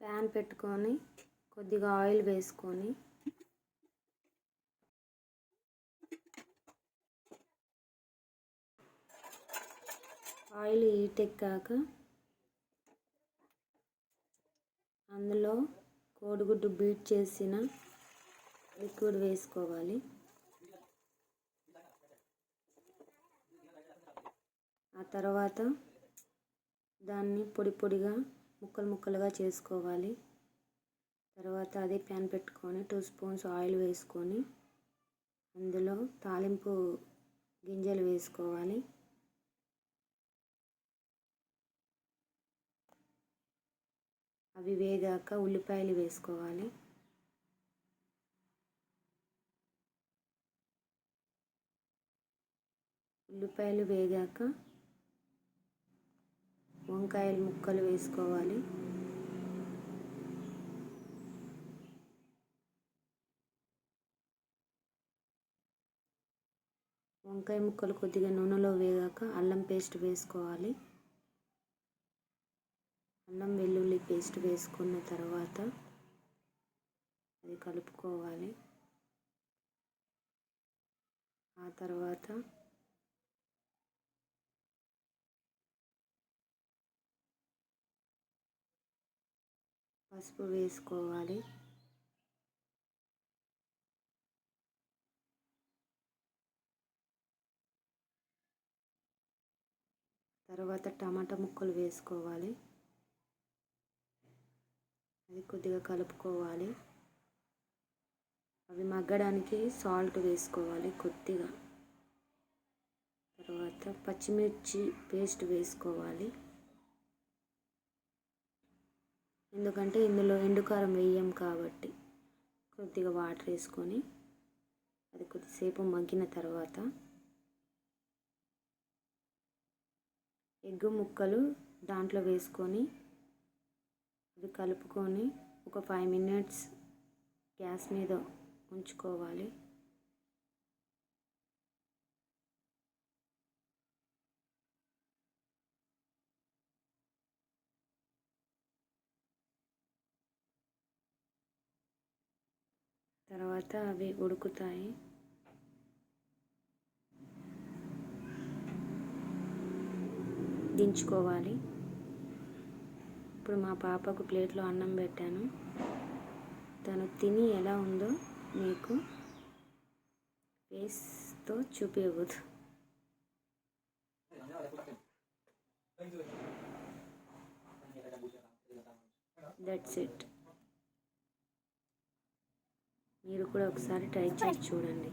Pan పెట్టుకొని కొద్దిగా oil వేసుకొని ఆయిల్ హీట్ ఎక్కాక అందులో కోడిగుడ్డు బీట్ చేసిన లిక్విడ్ వేసుకోవాలి. ఆ తర్వాత దాన్ని పొడి పొడిగా ముక్కలు ముక్కలుగా చేసుకోవాలి. తర్వాత అదే ప్యాన్ పెట్టుకొని టూ స్పూన్స్ ఆయిల్ వేసుకొని అందులో తాలింపు గింజలు వేసుకోవాలి. అవి వేగాక ఉల్లిపాయలు వేసుకోవాలి. ఉల్లిపాయలు వేగాక వంకాయలు ముక్కలు వేసుకోవాలి. వంకాయ ముక్కలు కొద్దిగా నూనెలో వేగాక అల్లం పేస్ట్ వేసుకోవాలి. అల్లం వెల్లుల్లి పేస్ట్ వేసుకున్న తర్వాత అది కలుపుకోవాలి. ఆ తర్వాత పసుపు వేసుకోవాలి. తర్వాత టమాటా ముక్కలు వేసుకోవాలి. అది కొద్దిగా కలుపుకోవాలి. అవి మగ్గడానికి సాల్ట్ వేసుకోవాలి కొద్దిగా. తర్వాత పచ్చిమిర్చి పేస్ట్ వేసుకోవాలి. ఎందుకంటే ఇందులో ఎండుకారం వేయం కాబట్టి కొద్దిగా వాటర్ వేసుకొని అది కొద్దిసేపు మగ్గిన తర్వాత ఎగ్గు ముక్కలు దాంట్లో వేసుకొని అది కలుపుకొని ఒక ఫైవ్ మినిట్స్ గ్యాస్ మీద ఉంచుకోవాలి. తర్వాత అవి ఉడుకుతాయి. దించుకోవాలి. ఇప్పుడు మా పాపకు ప్లేట్లో అన్నం పెట్టాను. తను తిని ఎలా ఉందో మీకు ఫేస్తో చూపించవద్దు దట్స్ ఇట్ కూడా ఒకసారి ట్రై చేసి చూడండి.